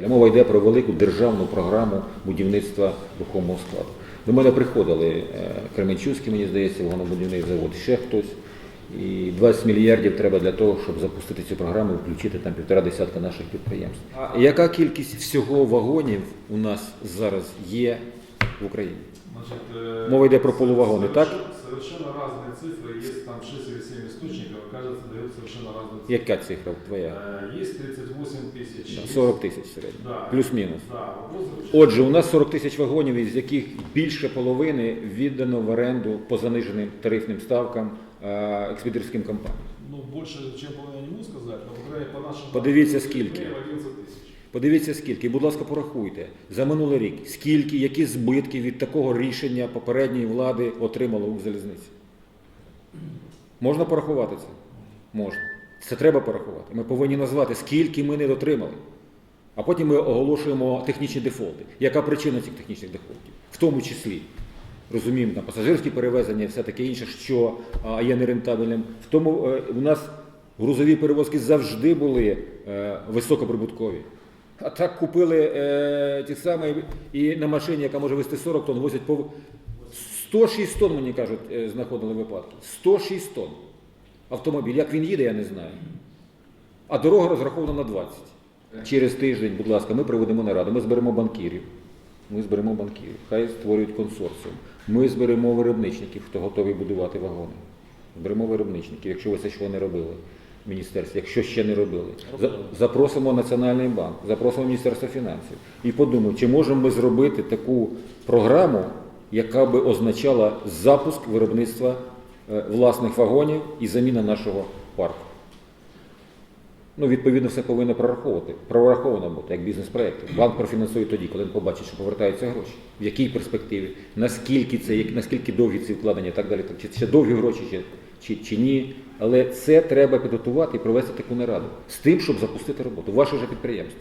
Мова йде про велику державну програму будівництва рухомого складу. До мене приходили е, Кременчуцький, мені здається, вагонобудівний завод, ще хтось. І 20 мільярдів треба для того, щоб запустити цю програму і включити там півтора десятка наших підприємств. А яка кількість всього вагонів у нас зараз є в Україні? Э, Мова йде про полувагони, так? кажется, дает совершенно разные цифры. Яка цифра твоя? Э, Есть 38 тысяч. Да, есть- 40 тисяч середньо. Да. Плюс-мінус. Да, вопрос заключается- Отже, у нас 40 тисяч вагонів, із яких більше половини віддано в оренду по заниженим тарифним ставкам е, експедиторським компаніям. Ну, больше, чем половина не могу сказать, но, по крайней мере, по нашим... Подивіться, данным, скільки. примерно 11 тысяч. Подивіться скільки, і, будь ласка, порахуйте за минулий рік, скільки, які збитки від такого рішення попередньої влади отримало Укрзалізниця. Можна порахувати це? Можна. Це треба порахувати. Ми повинні назвати, скільки ми не дотримали. А потім ми оголошуємо технічні дефолти. Яка причина цих технічних дефолтів? В тому числі, розуміємо, там, пасажирські перевезення і все таке інше, що а, є нерентабельним. В тому е, у нас грузові перевозки завжди були е, високоприбуткові. А так купили е, ті самі і на машині, яка може вести 40 тонн, возять по 106 тонн, мені кажуть, е, знаходили випадки. 106 тонн. Автомобіль. Як він їде, я не знаю. А дорога розрахована на 20. Через тиждень, будь ласка, ми проведемо нараду, ми зберемо банкірів. Ми зберемо банкірів, хай створюють консорціум. Ми зберемо виробничників, хто готовий будувати вагони. Зберемо виробничників, якщо ви це ще не робили в міністерстві, якщо ще не робили. Запросимо Національний банк, запросимо Міністерство фінансів і подумаємо, чи можемо ми зробити таку програму, яка би означала запуск виробництва власних вагонів і заміна нашого парку. Ну, відповідно, все повинно прораховувати. Прораховано бути як бізнес-проєкти. Банк профінансує тоді, коли він побачить, що повертаються гроші. В якій перспективі, наскільки це, наскільки довгі ці вкладення і так далі. Чи це довгі гроші, чи, чи, чи ні. Але це треба підготувати і провести таку нараду з тим, щоб запустити роботу. Ваше же підприємство.